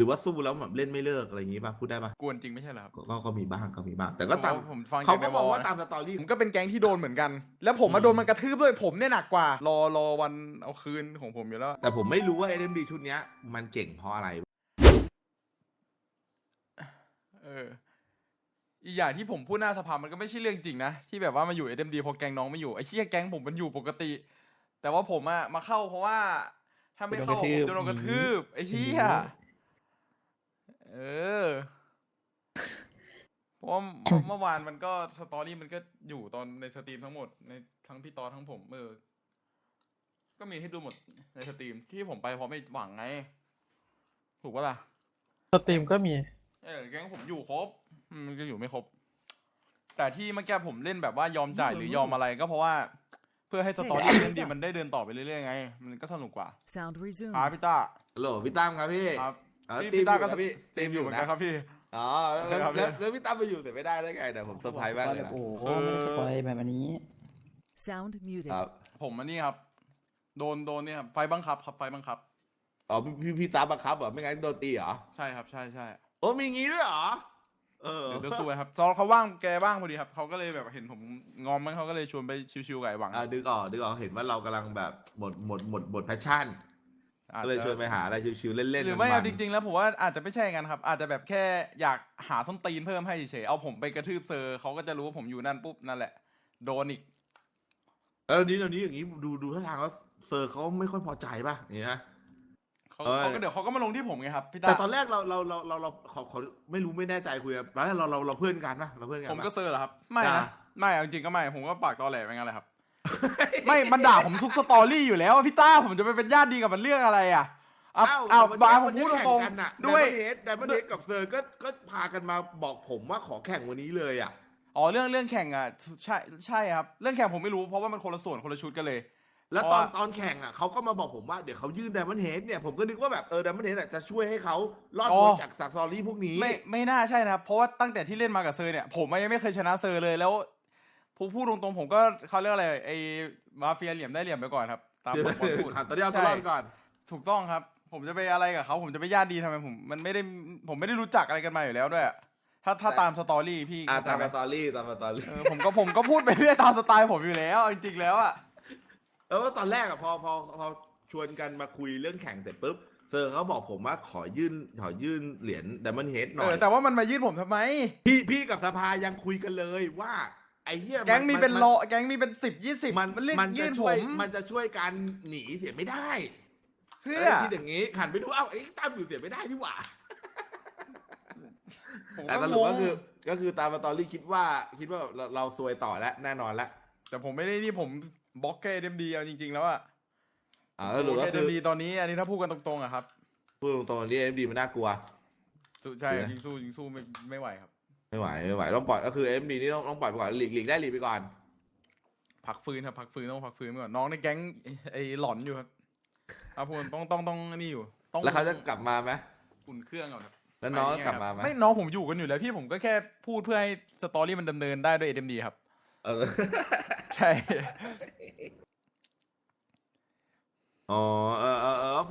หรือว่าสู้แล้วแบบเล่นไม่เลิกอะไรอย่างงี้ป่ะพูดได้ป่ะกวนจริงไม่ใช่เหรอครับก็ก็ก็มีบ้างก็มีบ้างแต่ก็ตามผมฟังเขาจากก็ในมองวอลว่านะตามสตอรี่ผมก็เป็นแก๊งที่โดนเหมือนกัน แล้วผมมาอืมโดนมันกระทืบด้วยผมเนี่ยหนักกว่า รอรอวันเอาคืนของผมอยู่แล้ว แต่ผมไม่รู้ว่า SMD ชุดเนี้ย มันเก่งเพราะอะไรเอออีกอย่างที่ผมพูดหน้าสภามันก็ไม่ใช่เรื่องจริงนะ ที่แบบว่ามาอยู่เอ็มดีพอแก๊งน้องไม่อยู่ไอ้เหี้ยแก๊งผมมันอยู่ปกติ แต่ว่าผมอะมาเข้าเพราะว่า ถ้าไม่เข้าผมจะโดนกระทืบไอ้เหี้ย เออเพราะว่าเมื่อวานมันก็สตอรี่มันก็อยู่ตอนในสตรีมทั้งหมดในทั้งพี่ตอทั้งผมเออ ก็มีให้ดูหมดในสตรีมที่ผมไปเพราะไม่หวังไง ถูกปะล่ะ สตรีมก็มี เออแก๊งผมอยู่ครบอืมมันก็อยู่ไม่ครบ แต่ที่เมื่อกี้ผมเล่นแบบว่ายอมจ่ายหรือยอมอะไรก็เพราะว่า เพื่อให้สตอรี่เล่นดีมันได้เดินต่อไปเรื่อยๆไง มันก็สนุกกว่า Sound resumed. ครับพี่ต้าฮัลโหลพี่ตั้มครับพี่ ครับ อ๋อพี่ตีมพี่ต้าอยู่ก็นะพี่ตีมอยู่เหมือนกันครับพี่ อ๋อแล้วครับแล้วแล้วพี่ตั้มไปอยู่แต่ไม่ได้ได้ไงเดี๋ยวผมเซอร์ไพรส์มากเลยนะโอ้โหคือไม่ได้สปอยแบบนี้ Sound muted. ครับผมอันนี้ครับ โดนโดนเนี่ยครับไฟบังคับครับไฟบังคับ อ๋อพี่พี่พี่ตั้มบังคับเหรอไม่งั้นโดนตีเหรอใช่ครับใช่ใช่โอ้มีงี้ด้วยเหรอเออเดี๋ยวเดี๋ยวซวยครับตอนเขาว่างแกว่างพอดีครับเขาก็เลยแบบเห็นผมงอมมั้งเขาก็เลยชวนไปชิวๆกับไอ้หวัง อ่าดึกออกดึกออกเห็นว่าเรากำลังแบบหมดหมดหมดหมดแพชชั่น อาจก็เลยจะชวนไปหาอะไรชิวๆเล่นๆหรือไม่นเอาๆจริง ๆ แล้วผมว่าอาจจะไม่ใช่กันครับ อาจจะแบบแค่อยากหาส้นตีนเพิ่มให้เฉยๆเอาผมไปกระทืบเซอร์เขาก็จะรู้ว่าผมอยู่นั่นปุ๊บนั่นแหละ โดนอีก แล้วนี้เดี๋ยวนี้อย่างนี้ดูดูท่าทางแล้วเซอร์เขาไม่ค่อยพอใจป่ะอย่างเงี้ย เขาเอ้ย เขาก็เดี๋ยวเขาก็มาลงที่ผมไงครับพี่แต่ตาตอนแรกเราเราเราเราเราขอขอไม่รู้ไม่แน่ใจคุยกันตอนแรกเราเราเราเพื่อนกันป่ะเราเพื่อนกันผมปะก็เซอร์เหรอครับ ไม่ด่านะไม่เอาจริงๆก็ไม่ ผมก็ปากตอแหลไปงั้นแหละครับ ไม่ มันด่าผมทุกสตอรี่อยู่แล้วอะพี่ต้าผมจะไปเป็นญาติดีกับมันเรื่องอะไรอะเอาเอาบาผมพูดตรงๆด้วยแต่ประเทศกับเซอร์ก็ก็พากันมาบอกผมว่าขอแข่งวันนี้เลยอะอ๋อเรื่องเรื่องแข่งอะใช่ใช่ครับ เรื่องแข่งผมไม่รู้เพราะว่ามันคนละส่วนคนละชุดกันเลย แล้วเพตอราะนว่าตอนแข่งอะเขาก็มาบอกผมว่าเดี๋ยวเขายื่นไดมอนเฮดเนี่ยผมก็นึกว่าแบบเออไดมอนเฮดจะช่วยให้เขารอดพ้นจากจากซอรี่พวกนี้ไม่ไม่น่าใช่นะครับเพราะว่าตั้งแต่ที่เล่นมากับเซอร์เนี่ยผมยังไม่เคยชนะเซอร์เลยแล้ว ผู้พูดตรงๆผมก็เขาเรียกอะไรไอ้มาเฟียเหลี่ยมได้เหลี่ยมไปก่อนครับ ตามเดี๋ยวผมพูดตอนนี้เอาตัวรอดก่อน ถูกต้องครับ ผมจะไปอะไรกับเขาผมจะไปญาติดีทำไมผมมันไม่ได้ผมไม่ได้รู้จักอะไรกันมาอยู่แล้วด้วยอะถ้าถ้าตามสตอรี่พี่อ่าเข้าใจตามไหมสตอรี่ตามสตอรี่เออผมก็ผมก็พูดไปเรื่อยตามสไตล์ผมอยู่แล้วจริงๆแล้วอะแล้วว่าตอนแรกอะพอพอพอชวนกันมาคุยเรื่องแข่งเสร็จปุ๊บเซอร์เขาบอกผมว่าขอยื่นขอยื่นเหรียญไดมอนเฮดหน่เออยอแต่ว่ามันมายืดผมทำไม พี่พี่กับสภายังคุยกันเลยว่า ไอ้เหี้ยแก๊งมีเป็นมัโลแก๊งมีเป็นสิบยี่สิบมันมันเรียกมันยืจะดผช่วยมมันจะช่วยการหนีเสียไม่ได้เพื่ออะไรที่อย่างงี้ขันไปดูเอ้าไอ้ตั้มอยู่เสียไม่ได้นี่หว่า ผมแต่ก็สงรุปงก็คือก็คือตามสตอรี่คิดว่าคิดว่าเราเราซวยต่อแล้วแน่นอนแล้วแต่ผมไม่ได้นี่ผมบล็อกแค่เอ็มดีเอาจริง ๆ แล้วอะอ่าสรุปก็แค่คืเอ็อมดีตอนนี้อันนี้ถ้าพูดกันตรงๆอะครับพูดตรงๆนี่เอ็มดีมันน่ากลัว สู้ใช่เดี๋ยวนะยิงสู้ยิงสู้ไม่ไม่ไหวครับ ไม่ไหวไม่ไหวต้องปล่อยก็คือเอ็มดีนี่ต้องต้องปล่อยไปก่อนหลีกหลีกได้หลีกไปก่อนพักฟื้นครับพักฟื้นต้องพักฟื้นไปก่อนน้องในแก๊งไอ้หลอนอยู่ครับครับผมต้องต้องต้องนี่อยู่ต้องแล้วเขาจะกลับมาไหมอุ่นเครื่องก่อนครับแล้วน้องไปเยกลับมาไหมไม่น้องผมอยู่กันอยู่แล้วพี่ผมก็แค่พูดเพื่อให้สตอรี่มันดำเนินได้ด้วยเอ็มดีครับเออใช่อ๋อ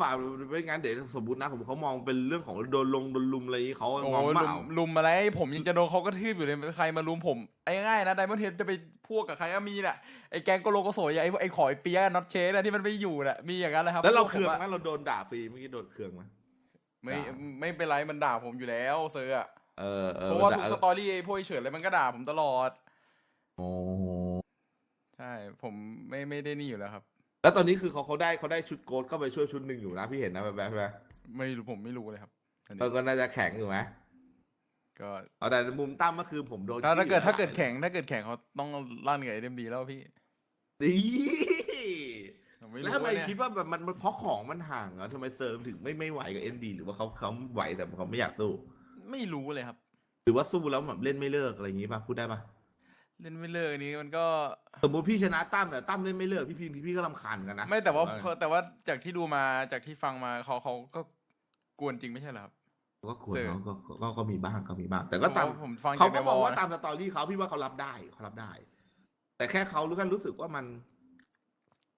ฝากไม่งั้นเดี๋ยวสมมตินะผมเขามองเป็นเรื่องของโดนลงโดนลุมอะไรอย่างงี้เขาโอ้มองยเปลุล่ามลุมอะไร ผมยังจะโดนเขาก็ทืบอยู่เลยใครมาลุมผมไอ้ง่ายนะไดมอนเทนจะไปพวกกับใครก็มีน่ะไอ้แกงโกโลโกโสยไอ้ไอ้ขอยเปียน็อตเชสนะที่มันไม่อยู่น่ะมีอย่างนั้นแหละครับแล้วเราพกเคืองผมะไหมเราโดนด่าฟรีเมื่อกี้โดนเคืองไหมไม่ด่าไม่เป็นไรมันด่าผมอยู่แล้วเซอร์อะเออเออเพราะว่าทุกด่สตอรี่ไอ้พวกไอ้เฉิดอะไรมันก็ด่าผมตลอดโอ้ใช่ผมไม่ไม่ได้นี่อยู่แล้วครับ แล้วตอนนี้คือเขาเขาได้เขาได้ชุดโกดเข้าไปช่วยชุดหนึ่งอยู่นะพี่เห็นนะแบบแบบแบบไม่รู้ผมไม่รู้เลยครับอันนี้เออก็น่าจะแข็งอยู่ไหมก็เอาแต่มุมตั้มก็คือผมโดนถ้าถ้าเกิดจี้ถ้าเกิดแข่งถ้าเกิดแข่งเขาต้องลั่นกับเอ็มดีแล้วพี่ดีผมไม่แล้วรู้ทำไมว่าเนี่ยคิดว่าแบบมันมันเพราะของมันห่างเหรอทำไมเซิร์ฟถึงไม่ไม่ไหวกับเอ็นดีหรือว่าเขาเขาไหวแต่เขาไม่อยากสู้ ไม่รู้เลยครับ หรือว่าสู้แล้วแบบเล่นไม่เลิกอะไรอย่างงี้ป่ะพูดได้ป่ะ เล่นไม่เลิกอันนี้มันก็สมมติพี่ชนะตั้มแต่ตั้มเล่นไม่เลิกพี่พี่พี่ก็รำคาญกันนะไม่แต่ว่าแต่ว่าจากที่ดูมาจากที่ฟังมาเขาเขาก็กวนจริงไม่ใช่เหรอครับก็ควรเสิร์ฟเนาะก็ก็ก็ก็มีบ้างก็มีบ้าง แต่ก็ตามผมฟังเขาจากก็ในมองวอลว่านะตามสตอรี่เขาพี่ว่าเขารับได้เขารับได้ แต่แค่เขารู้กันรู้สึกว่ามัน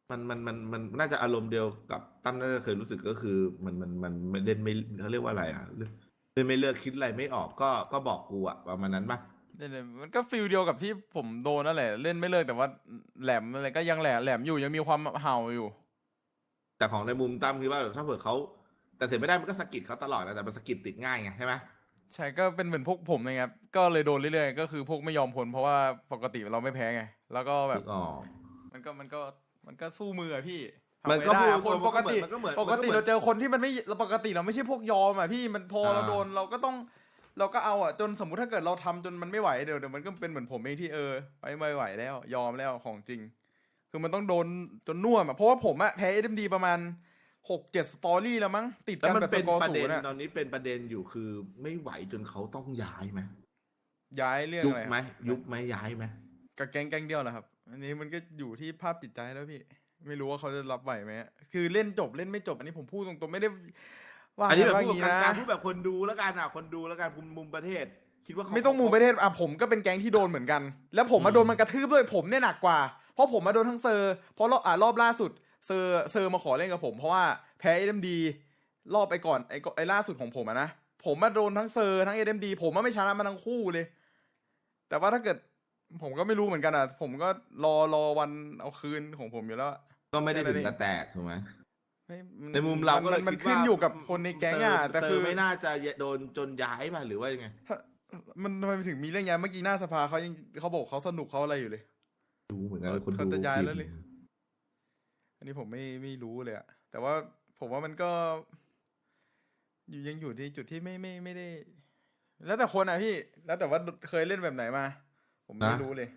มันมันมันมันน่าจะอารมณ์เดียวกับตั้มน่าจะเคยรู้สึกก็คือ มันมันมันมันเล่นไม่เขาเรียกว่าอะไรอะเล่นเล่นไม่เลือกคิดอะไรไม่ออกก็ก็บอกกูอะประมาณนั้นปะ เล่นเลยมันก็ฟิลเดียวกับที่ผมโดนนั่นแหละ เล่นไม่เลิกแต่ว่าแหลมอะไรก็ยังแหลมแหลมอยู่ยังมีความเห่าอยู่ แต่ของในมุมตั้มคิดว่าถ้าเผื่อเขาแต่เสร็จไม่ได้มันก็สะกิดเขาตลอดนะแต่มันสะกิดติดง่ายไงใช่ไหมใช่ก็เป็นเหมือนพวกผมนะครับก็เลยโดนเรื่อยๆก็คือพวกไม่ยอมพ้นเพราะว่าปกติเราไม่แพ้ไง แล้วก็แบบนึกออกมันก็มันก็มันก็สู้มืออะพี่ทำมันไงก็ได้พูดอะคนปกติมันก็เหมือนปกติมันก็เหมือนเราเจอคนที่มันไม่เราปกติเราไม่ใช่พวกยอมอะพี่มันพอเราอ่าโดนเราก็ต้อง เราก็เอาอะจนสมมุติถ้าเกิดเราทำจนมันไม่ไหวเดี๋ยวเดี๋ยวมันก็เป็นเหมือนผมเองที่เออไปไม่ไหวแล้ว ยอมแล้วของจริง คือมันต้องโดนจนน่วมอะเพราะว่าผมอะแพ้เอ็มดีประมาณหกเจ็ดสตอรี่แล้วมั้งติดแล้วกันมันแบบเป็สนกอร์ประศูเด็นนย์อะตอนนี้เป็นประเด็นอยู่คือไม่ไหวจนเขาต้องย้ายไหมย้ายเรื่องยุบอะไรครับไหมยุบไหมย้ายไหมกับแก๊งแก๊งเดียวแหละครับ อันนี้มันก็อยู่ที่ภาพจิตใจแล้วพี่ ไม่รู้ว่าเขาจะรับไหวไหมอะคือเล่นจบเล่นไม่จบ อันนี้ผมพูดตรงๆไม่ได้ ว่าอันนี้แบบว่าพูดงี้แบบกนะลางๆพูดแบบคนดูแล้วกันอะคนดูแล้วกันมุมมุมประเทศ คิดว่าเขาไม่ต้องมูประเทศอะผมก็เป็นแก๊งที่โดนเหมือนกัน แล้วผมมาโดนมันกระทืบด้วยผมเนี่ยหนักกว่า เพราะผมมาโดนทั้งเซอร์ เพราะรอบอะรอบล่าสุดเซอร์เซอร์มาขอเล่นกับผม เพราะว่าแพ้เอ็มดีรอบไปก่อนไอ้ก็ไอ้ล่าสุดของผมอะนะผมมาโดนทั้งเซอร์ทั้งเอ็มดีผมมาไม่ชนะมาทั้งคู่เลย แต่ว่าถ้าเกิดผมก็ไม่รู้เหมือนกันอะ ผมก็รอรอวันเอาคืนของผมอยู่แล้วอะก็ไม่ได้แค่นั้ถึนงเองกระแตกถูกไหม ไม่ในมุมเราก็เลยมันคิดขึ้นว่าอยู่กับคนในแก๊งอะแต่เซคือร์ไม่น่าจะโดนจนย้ายป่ะหรือว่ายังไง มันทำไมถึงมีเรื่องย้ายเมื่อกี้หน้าสภาเขายังเขาบอกเขาสนุกเขาอะไรอยู่เลยดูเหมือนกันเลยคนเขาดูจะย้ายแล้วเลยอันนี้ผมไม่ไม่รู้เลยอะแต่ว่าผมว่ามันก็ อยู่ยังอยู่ที่จุดที่ไม่ไม่ไม่ได้ แล้วแต่คนอะพี่ แล้วแต่ว่าเคยเล่นแบบไหนมา ผมไม่รู้เลย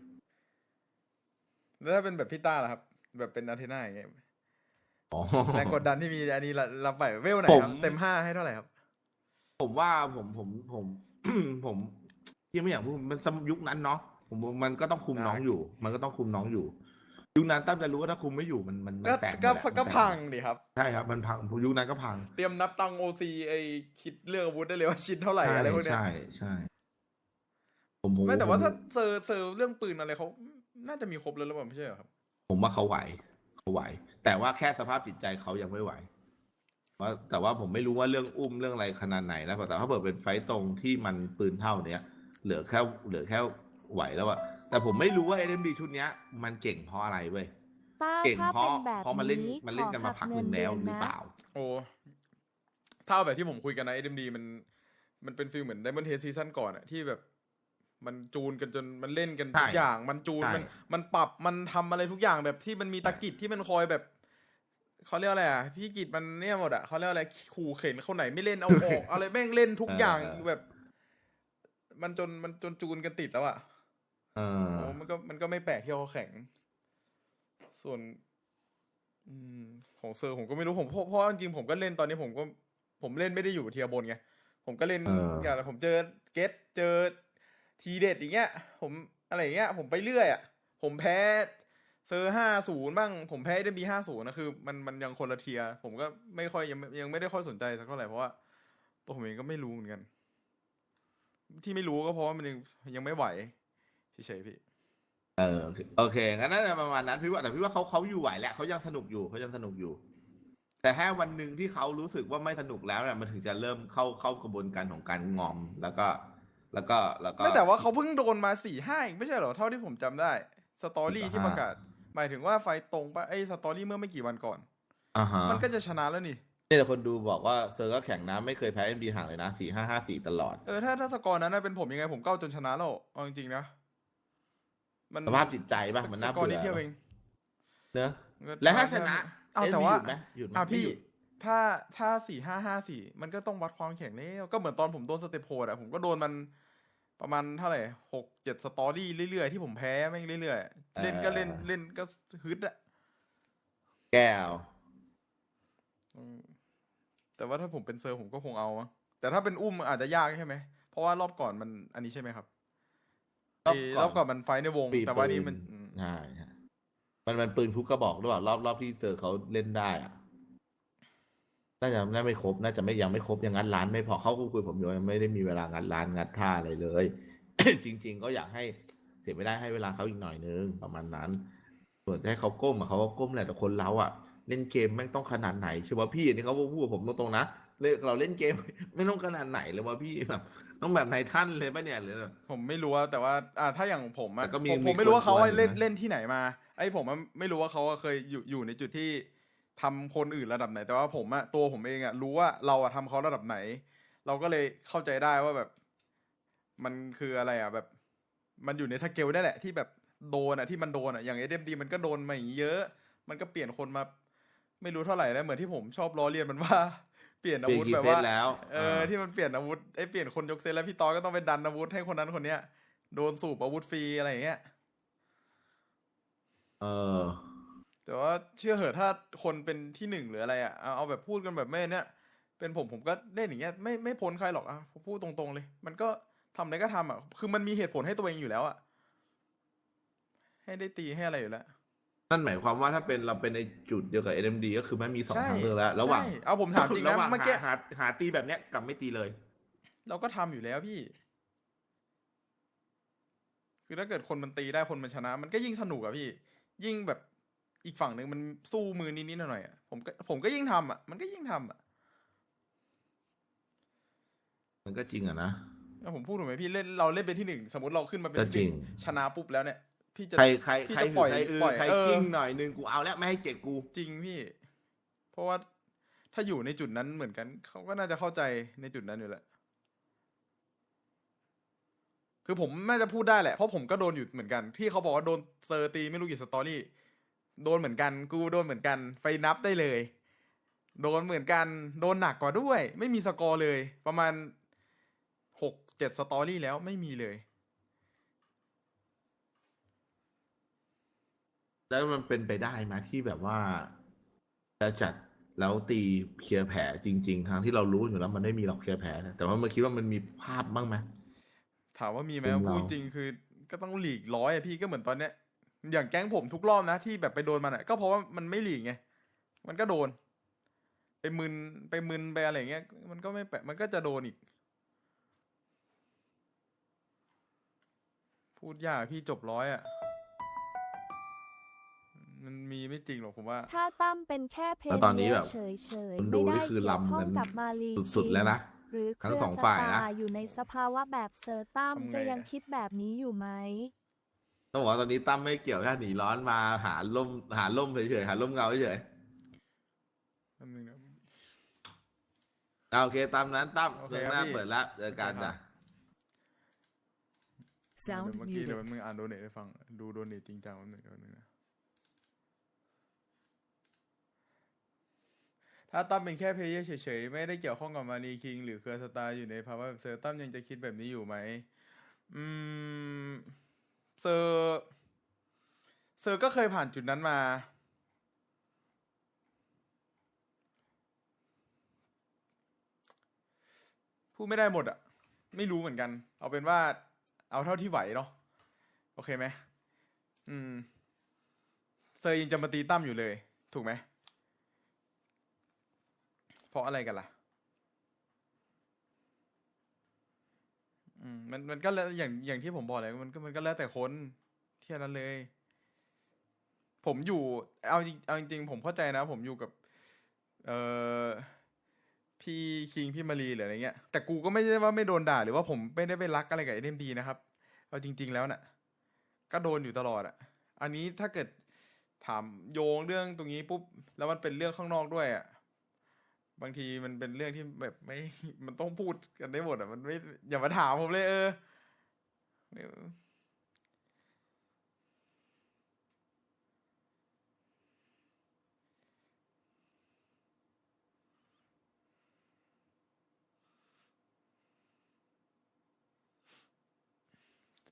แล้วถ้าเป็นแบบพี่ต้าล่ะครับ แบบเป็นอาเทน่าอย่างเงี้ยอ๋อ แรงกดดันที่มีอันนี้ละรับไปเวลไหนผครับมเต็มห้าให้เท่าไหร่ครับ ผมว่าผมผมผมผมยังไม่อยากพูดมันสมยุคนั้นเนาะผมว่ามันก็ต้องคุมได้น้องอยู่ มันก็ต้องคุมน้องอยู่ยุคนั้นตั้มจะรู้ว่าถ้าคุมไม่อยู่มันมันมันก็แตกหมดก็แหละมันก็แตพังดิครับใช่ครับมันพังยุคนั้นก็พัง เตรียมนับตังโอซีไอคิดเรื่องอาวุธได้เลยว่าชิ้นเท่าไหร่อะไรพวกเนี้ยใช่ใช่ผมผมไม่แต่ว่าผมถ้าเซอร์เซอร์เรื่องปืนอะไรเขาน่าจะมีครบแล้วหรือเปล่าไม่ใช่เหรอครับ ผมว่าเขาไหวเขา ไหว แต่ว่าแค่สภาพจิตใจเขายังไม่ไหวว่าแต่ว่าผมไม่รู้ว่าเรื่องอุ้มเรื่องอะไรขนาดไหนนะแต่ถ้าเปิดเป็นไฟต์ตรงที่มันปืนเท่าเนี้ยเหลือแค่เหลือแค่ไหวแล้วอะแต่ผมไม่รู้ว่าเอ็มดีชุดเนี้ย มันเก่งเพราะอะไรเว้ยป้าเก่งถ้าเพราะเป็นแบบเพราะมันเล่นนี้มันเล่นกันขมาอพักหัหนึ่งแล้วดือนหรือนะเปล่า โอ้ถ้าเอาแบบที่ผมคุยกันนะเอ็มดีมันมันเป็นฟีลเหมือนไดมอนเ a ดซีซั่นก่อนอะที่แบบ มันจูนกันจนมันเล่นกันทุกใช่อย่าง มันจูนใช่มันมันปรับมันทำอะไรทุกอย่างแบบที่มันมีตะกิดที่มันคอยแบบเขาเรียกอะไรอะพี่กิจมันเนี่ยหมดอะเขาเรียกอะไรขู่เข็นคนไหนไม่เล่นเอาออกอะไรแม่งเล่นทุกอย่างแบบ มันจนมันจนจูนกันติดแล้วอะเออโอ้มันก็มันก็ไม่แปลกที่เขาแข็ง ส่วนอืมของเซอร์ผมก็ไม่รู้ผมเพราะเพราะจริงๆผมก็เล่นตอนนี้ผมก็ ผมเล่นไม่ได้อยู่เทียร์บนไงผมก็เล่นเออออย่างผมเจอเกตเจอ ทีเด็ดอย่างเงี้ย ผมอะไรอย่างเงี้ย ผมไปเรื่อยอะ ผมแพ้เซอร์ห้าศูนย์บ้าง ผมแพ้เดบีห้าศูนย์นะคือ มันมันยังคนละเทีย ผมก็ไม่ค่อยยังยังไม่ได้ค่อยสนใจสักเท่าไหร่เพราะว่าตัวผมเองก็ไม่รู้เหมือนกัน ที่ไม่รู้ก็เพราะว่ามันยังยังไม่ไหวเฉยๆพี่ เออโอเคงั้นน่าจะประมาณนั้นพี่ว่าแต่พี่ว่าเขาเขาอยู่ไหวแหละเขายังสนุกอยู่เขายังสนุกอยู่ แต่แค่วันหนึ่งที่เขารู้สึกว่าไม่สนุกแล้วเนี่ยมันถึงจะเริ่มเข้าเข้ากระบวนการของการงอมแล้วก็ แล้วก็แล้วก็ไม่แต่ว่าเขาเพิ่งโดนมาสี่ห้าเองไม่ใช่เหรอเท่าที่ผมจำได้สตอรี่ที่4-5ประกาศ หมายถึงว่าไฟตรงปะไอ้สตอรี่เมื่อไม่กี่วันก่อนอ่าฮะมันก็จะชนะแล้วนี่นี่แต่คนดูบอกว่าเซอร์ก็แข่งนะไม่เคยแพ้เอ็มดีห่างเลยนะสี่ห้าห้าสี่ตลอด เออถ้าถ้าสกอร์นั้นนะเป็นผมยังไงผมก็เอาจนชนะแล้วเอาจริงๆนะมันสภาพจิตใจป่ะมันน่าสกอร์เบื่นิดอเดียวเองเนอะมันก็และถ้าชนะ เอาแต่ว่าเอ็มดีหยุดไหมหยุดไหมอะพี่ไม่หยุด ถ้าถ้าสี่ห้าห้าสี่มันก็ต้องวัดความแข็งแล้วก็เหมือนตอนผมโดนสเตปโพดอะผมก็โดนมันประมาณเท่าไหร่หกเจ็ดสตอรี่เรื่อยๆ ที่ผมแพ้แม่งเรื่อยๆ เล่นก็เล่นเล่นก็ฮึดอะแก้วอืมแต่ว่าถ้าผมเป็นเซอร์ผมก็คงเอามั้งแต่ถ้าเป็นอุ้มอาจจะยากใช่ไหม เพราะว่ารอบก่อนมันอันนี้ใช่ไหมครับรอบเอ้ยก่อนรอบก่อนมันไฟท์ในวงปีแต่ว่านี่ปืมันอืมใช่ใช่มันมันปืนทุกกระบอกหรือเปล่ารอบรอบที่เซอร์เขาเล่นได้อะ น่าจะน่าไม่ครบน่าจะไม่ยังไม่ครบยังงัดร้านไม่พอเขาก็คุยผมอยู่ว่ายังไม่ได้มีเวลางัดร้านงัดท่าอะไรเลย จริง ๆ ก็อยากให้เสียไม่ได้ให้เวลาเขาอีกหน่อยนึงประมาณนั้น ส่วนจะให้เขาก้มอะเขาก็ก้มแหละแต่คนเราอะเล่นเกมแม่งต้องขนาดไหนใช่ป่ะพี่อันนี้เขาพูดกับผมตรงๆนะเล่นเราเล่นเกมไม่ต้องขนาดไหนเลยวะพี่แบบต้องแบบในท่านเลยป่ะเนี่ยหรือผมไม่รู้ว่าแต่ว่าอ่าถ้าอย่างผมอะแต่ก็มีผมมีผมไม่รู้ว่าเขาคนชวนเล่นอยู่นะเล่นที่ไหนมา ไอ้ผมอะไม่รู้ว่าเขาอะเคยอยู่อยู่ในจุดที่ ทำคนอื่นระดับไหน แต่ว่าผมอะตัวผมเองอะรู้ว่าเราอะทำเขาระดับไหน เราก็เลยเข้าใจได้ว่าแบบ มันคืออะไรอะแบบ มันอยู่ในสเกลได้แหละ ที่แบบโดนอะที่มันโดนอะอย่างเอ็มดีมันก็โดนมาอย่างนี้เยอะ มันก็เปลี่ยนคนมาไม่รู้เท่าไหร่แล้วเหมือนที่ผมชอบล้อเลียนมันว่าเปลี่ยนอาเปลี่ยนวุธกี่แบบเซตว่าแล้วเออที่มันเปลี่ยนอาวุธไอ้เปลี่ยนคนยกเซตแล้วพี่ตอก็ต้องไปดันอาวุธให้คนนั้นคนเนี้ยโดนสูบอาวุธฟรีอะไรอย่างเงี้ยเออ แต่ว่าเชื่อเหอะถ้าคนเป็นที่หนึ่งหรืออะไรอะเอาเอาแบบพูดกันแบบแม่เนี้ยเป็นผมผมก็เล่นอย่างเงี้ยไม่ไม่พ้นใครหรอกอะผมพูดตรงๆเลย มันก็ทำอะไรก็ทำอะ คือมันมีเหตุผลให้ตัวเองอยู่แล้วอะ ให้ได้ตีให้อะไรอยู่แล้วนั่นหมายความว่าถ้าเป็นเราเป็นในจุดเดียวกับ NMD ก็คือมันมีสองใช่ทางเลือกแล้วระหว่างใช่เอาผมถามจริงระนะหว่างเมื่อกี้หาหาหาตีแบบเนี้ยกับไม่ตีเลย เราก็ทำอยู่แล้วพี่ คือถ้าเกิดคนมันตีได้คนมันชนะ มันก็ยิ่งสนุกอะพี่ ยิ่งแบบ อีกฝั่งหนึ่งมันสู้มือนิดๆหน่อยๆอะผมก็ผมก็ยิ่งทำอะมันก็ยิ่งทำอะมันก็จริงอะนะแล้วผมพูดถูกไหมพี่เล่นเราเล่นเป็นที่หนึ่งสมมติเราขึ้นมาเป็นก็ที่จริงหนึ่งชนะปุ๊บแล้วเนี่ย พี่จะใครใครพี่ใครจะหืปล่ออยใครอือปล่อยใครเออกิ้งหน่อยนึงกูเอาแล้วไม่ให้เก็บกู จริงพี่ เพราะว่าถ้าอยู่ในจุดนั้นเหมือนกัน เขาก็น่าจะเข้าใจในจุดนั้นอยู่แหละคือผมน่าจะพูดได้แหละเพราะผมก็โดนอยู่เหมือนกัน ที่เขาบอกว่าโดนเซอร์ตีไม่รู้กี่สตอรี่ โดนเหมือนกันกูโดนเหมือนกันไปนับได้เลย โดนเหมือนกัน โดนหนักกว่าด้วย ไม่มีสกอร์เลย ประมาณหกเจ็ดสตอรี่แล้วไม่มีเลย แล้วมันเป็นไปได้ไหมที่แบบว่าจะจัดแล้วตีเคลียร์แผลจริง ๆ ทางที่เรารู้อยู่แล้วมันไม่มีหรอกเคลียร์แผลนะแต่ว่าเมื่อคิดว่ามันมีภาพบ้างไหมถามว่ามีไหมเป็นเราพูดจริงคือ ก็ต้องหลีกร้อยอะพี่ก็เหมือนตอนเนี้ย อย่างแก๊งผมทุกรอบนะที่แบบไปโดนมันอะก็เพราะว่ามันไม่หลีกไงมันก็โดน ไปมึนไปมึนไปอะไรอย่างเงี้ย มันก็ไม่แปลกมันก็จะโดนอีก พูดยากพี่จบร้อยอะมันมีไม่จริงหรอกผมว่า ถ้าตั้มเป็นแค่เพลแล้วตอนนี้แบบเฉยเฉยคนๆดูไม่ได้นี่คือเกี่ยวลำข้องกันกับมาลีสุดๆแล้วนะหรือเคทั้งรือสองสฝ่ายตานะร์อยู่ในสภาวะแบบเซอร์ตั้มทำไงจะยังอะคิดแบบนี้อยู่ไหม ต้องบอกว่าตอนนี้ตั้มไม่เกี่ยวแค่หนีร้อนมาหาล่มหาล่มเฉยๆหาล่มเงาเฉยแป๊บนึงนะ ๆเอาโอเคตามนั้นตั้มโอเคเรื่องครับหน้าพี่ เปิดละเจอกันโอเคครัจ้ะบ Sound เดี๋ยวเมื่อกี้เดี๋ยว muted. แป๊บนึงอ่านโดเนทให้ฟัง ดูโดเนทจริงจังแป๊บนึงเดี๋ยวแป๊บนึงนะ ถ้าตั้มเป็นแค่เพลเยอร์เฉยๆ ไม่ได้เกี่ยวข้องกับมารีคิง หรือเครือสตาร์อยู่ในภาวะแบบเซอร์ตั้มยังจะคิดแบบนี้อยู่ไหม อืม เซอร์เซอร์ก็เคยผ่านจุดนั้นมา พูดไม่ได้หมดอะไม่รู้เหมือนกัน เอาเป็นว่า เอาเท่าที่ไหวเนาะโอเคไหมอืม เซอร์ยังจะมาตีตั้มอยู่เลย ถูกไหมเพราะอะไรกันล่ะ อื มันมันก็แล้วอย่างอย่างที่ผมบอกเลยมันก็มันก็แล้วแต่คนแค่นั้นเลย ผมอยู่เอาเอาจริงๆผมเข้าใจนะ ผมอยู่กับ เอ่อพี่คิงพี่มารีหรืออะไรเงี้ยแต่กูก็ไม่ได้ว่าไม่โดนด่า หรือว่าผมไม่ได้ไปรักอะไรกับเอ็มดีนะครับเอาจริง ๆ แล้วน่ะ ก็โดนอยู่ตลอดอะอันนี้ถ้าเกิดถามโยงเรื่องตรงนี้ปุ๊บแล้วมันเป็นเรื่องข้างนอกด้วยอะ บางทีมันเป็นเรื่องที่แบบไม่ มันต้องพูดกันได้หมดอะ มันไม่อย่ามาถามผมเลยเออ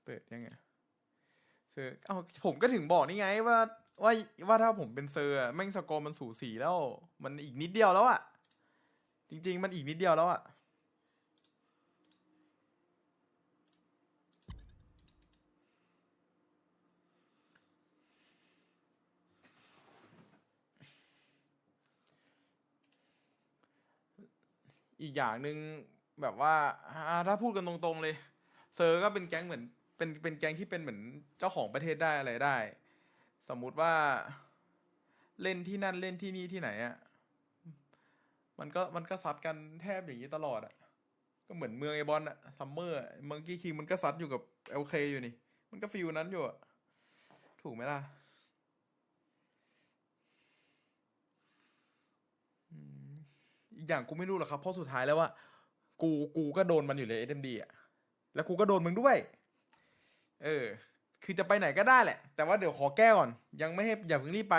เปิดยังไงเซอร์เอ้าผมก็ถึงบอกนี่ไงว่า ว่าว่าถ้าผมเป็นเซอร์แม่งสกอร์มันสูสีแล้ว มันอีกนิดเดียวแล้วอะ จริง ๆ มันอีกนิดเดียวแล้วอะอีกอย่างหนึ่งแบบว่าถ้าพูดกันตรงๆเลย เซอร์ก็เป็นแก๊งเหมือนเป็นเป็นแก๊งที่เป็นเหมือนเจ้าของประเทศได้อะไรได้ สมมุติว่าเล่นที่นั่นเล่นที่นี่ที่ไหนอะ มันก็มันก็ซัดกันแทบอย่างนี้ตลอดอะก็เหมือนเมืองไอบอลอะซัมเมอร์มังกี้คิงมันก็ซัดอยู่กับเอลเคอยู่นี่ มันก็ฟิลนั้นอยู่อะถูกไหมล่ะอีกอย่างกูไม่รู้หรอกครับเพราะสุดท้ายแล้วว่า กูกูก็โดนมันอยู่เลยเอ็มดีอะแล้วกูก็โดนมึงด้วย เออ คือจะไปไหนก็ได้แหละ แต่ว่าเดี๋ยวขอแก้ก่อน ยังไม่ให้อย่าเพิ่งรีบไป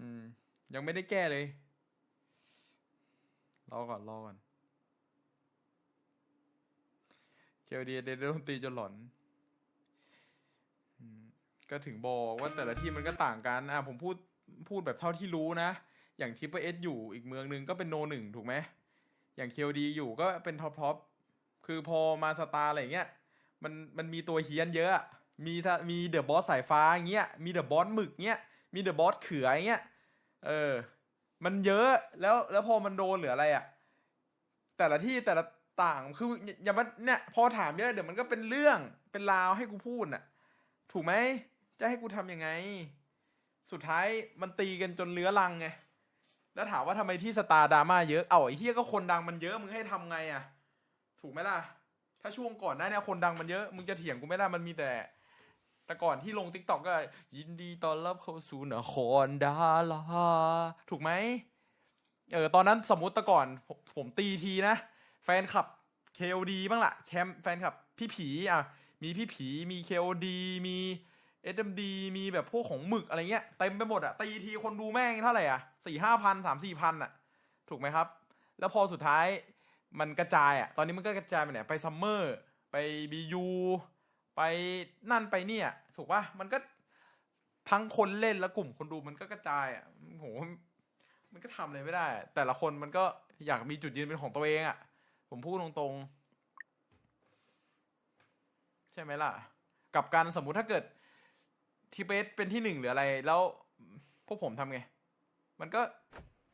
อืม ยังไม่ได้แก้เลย รอก่อนรอก่อนเคลดีเดนดนตีจนหลอนอก็ถึงบอกว่าแต่ละที่มันก็ต่างกันอะผมพูดพูดแบบเท่าที่รู้นะ อย่างทิปเอสอยู่อีกเมืองหนึ่งก็เป็นโนหนึ่งถูกไหมอย่างเคลดีอยู่ก็เป็นท็อปท็อปคือพอมาสตาร์อะไรเงี้ยมันมันมีตัวเฮียนเยอะ มีถ้ามีเดอะบอสสายฟ้าอย่างเงี้ยมีเดอะบอสหมึกเงี้ย มีเดอะบอสเขืออย่างเงี้ยเออ มันเยอะแล้วแล้วพอมันโดนหรืออะไรอะแต่ละที่แต่ละต่างคืออย่ามาเนี่ยพอถามเยอะเดี๋ยวมันก็เป็นเรื่องเป็นราวให้กูพูดน่ะ ถูกไหมจะให้กูทำยังไง สุดท้ายมันตีกันจนเลื้อรังไงแล้วถามว่าทำไมที่สตาร์ดราม่าเยอะเอาไอ้เฮียก็คนดังมันเยอะมึงให้ทำไงอะถูกไหมล่ะ ถ้าช่วงก่อนหน้าเนี่ยคนดังมันเยอะมึงจะเถียงกูไม่ได้มันมีแต่ แต่ก่อนที่ลงติ๊กต็อกก็ ยินดีตอนรับเข้าสู่นครดาราถูกไหมเออตอนนั้นสมมติแต่ก่อนผมผมตีทีนะ แฟนคลับ KOD บ้างละแคมแฟนคลับพี่ผีอะมีพี่ผีมี KOD มี SMD มีแบบพวกของหมึกอะไรเงี้ยเต็มไปหมดอะตีทีคนดูแม่งเท่าไหร่อะสี่ห้าพันสามสี่พันอะถูกไหมครับ แล้วพอสุดท้ายมันกระจายอะตอนนี้มันก็กระจายไปไหนไปซัมเมอร์ไปบียู ไปนั่นไปเนี่ย ถูกปะมันก็ทั้งคนเล่นและกลุ่มคนดูมันก็กระจายอะโหมันก็ทำอะไรไม่ได้ แต่ละคนมันก็อยากมีจุดยืนเป็นของตัวเองอะผมพูดตรงๆ ใช่ไหมล่ะ กับการสมมุติถ้าเกิดทีเบสเป็นที่หนึ่งหรืออะไร แล้วพวกผมทำไง มันก็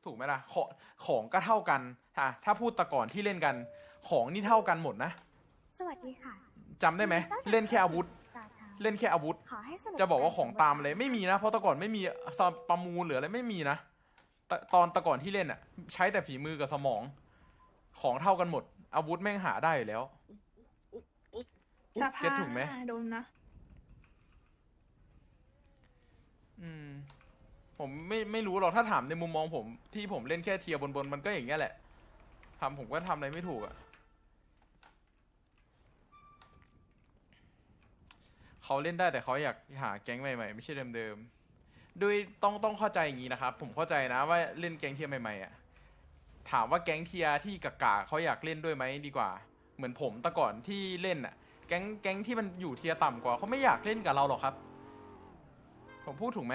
ถูกไหมล่ะ ของของก็เท่ากันฮะถ้าพูดแตะก่อนที่เล่นกัน ของนี่เท่ากันหมดนะ สวัสดีค่ะ จำได้ไหมเล่นแค่อาวุธ เล่นแค่อาวุธขอให้สนุจะบอกว่าของตามอะไรไม่มีนะเพราะแตะก่อนไม่มีประมูลหรืออะไรไม่มีนะตะตอนแตะก่อนที่เล่นอะใช้แต่ฝีมือกับสมอง ของเท่ากันหมด อาวุธแม่งหาได้อยู่แล้วสภาเก็ตถูกไหมโดนนะ อืม ผมไม่ไม่รู้หรอกถ้าถามในมุมมองผม ที่ผมเล่นแค่เทียร์บนบนๆมันก็อย่างเงี้ยแหละทำผมก็ทำอะไรไม่ถูกอะ่ เขาเล่นได้แต่เขาอยากหาแก๊งใหม่ๆ ไม่ใช่เดิมๆโดยต้องต้องเข้าใจอย่างนี้นะครับ ผมเข้าใจนะว่าเล่นแก๊งเทียร์ใหม่ๆอะถามว่าแก๊งเทียร์ที่กากาเขาอยากเล่นด้วยไหมดีกว่า เหมือนผมแต่ก่อนที่เล่นอะ แก๊งแก๊งที่มันอยู่เทียร์ต่ำกว่าเขาไม่อยากเล่นกับเราหรอกครับ ผมพูดถูกไหม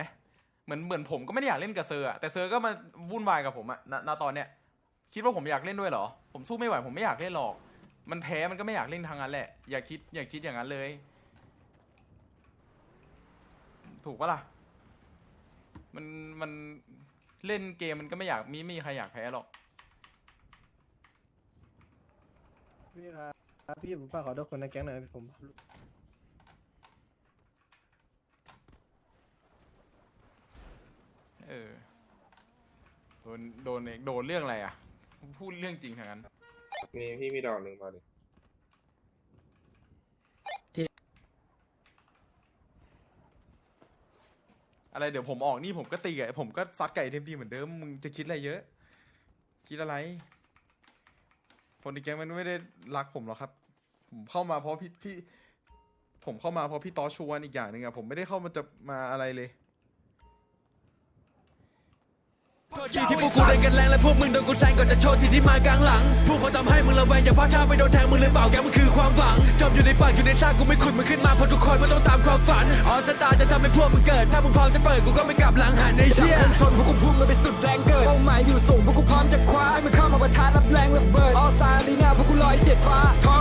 เหมือนเหมือนผมก็ไม่ได้อยากเล่นกับเซอร์อะแต่เซอร์ก็มาวุ่นวายกับผมอะณณตอนเนี้ยคิดว่าผมอยากเล่นด้วยเหรอ ผมสู้ไม่ไหวผมไม่อยากเล่นหรอก มันแพ้มันก็ไม่อยากเล่นทางนั้นแหละ อย่าคิดอย่าคิดอย่างนั้นเลย ถูกปะล่ะ มันมันเล่นเกมมันก็ไม่อยากมีไม่มีใครอยากแพ้หรอก พี่ครับพี่ผมฝากขอโทษคนในแก๊งหน่อยนะผมเออ โดนโดนโดนเรื่องอะไรอะพูดเรื่องจริงทางนั้น มีพี่มีดอกหนึ่งมาดิ อะไรเดี๋ยวผมออกนี่ผมก็ตีไก่ผมก็ซัดไก่เทมดีเหมือนเดิมมึงจะคิดอะไรเยอะ คิดอะไรคนในแก๊งมันไม่ได้รักผมหรอกครับ ผมเข้ามาเพราะพี่พี่ผมเข้ามาเพราะพี่ต้อชวนอีกอย่างหนึ่งอะผมไม่ได้เข้ามาจะมาอะไรเลย ที่ที่พวกกูเล่นกันแรงและพวกมึงโดนกูแซงก่อนจะโชว์ที่ที่มากลางหลัง พวกเขาทำให้มึงระแวงอย่าพลาดท่าไปโดนแทงมึงหรือเปล่าแกมันคือความหวังจมอยู่ในปากอยู่ในซากกูไม่ขุดมึงขึ้นมาเพราะทุกคนมันต้องตามความฝันออสตาจะทำให้พวกมึงเกิด ถ้ามึงพร้อมจะเปิดกูก็ไม่กลับหลังหันในเชี่ยชนพวกกูพุ่งกันไปสุดแรงเกิดเป้าหมายอยู่สูงพวกกูพร้อมจะคว้าให้มันเข้ามาประทะรับแรงระเบิดออสตาลีนาพวกกูลอยเฉียดฟ้าท้อง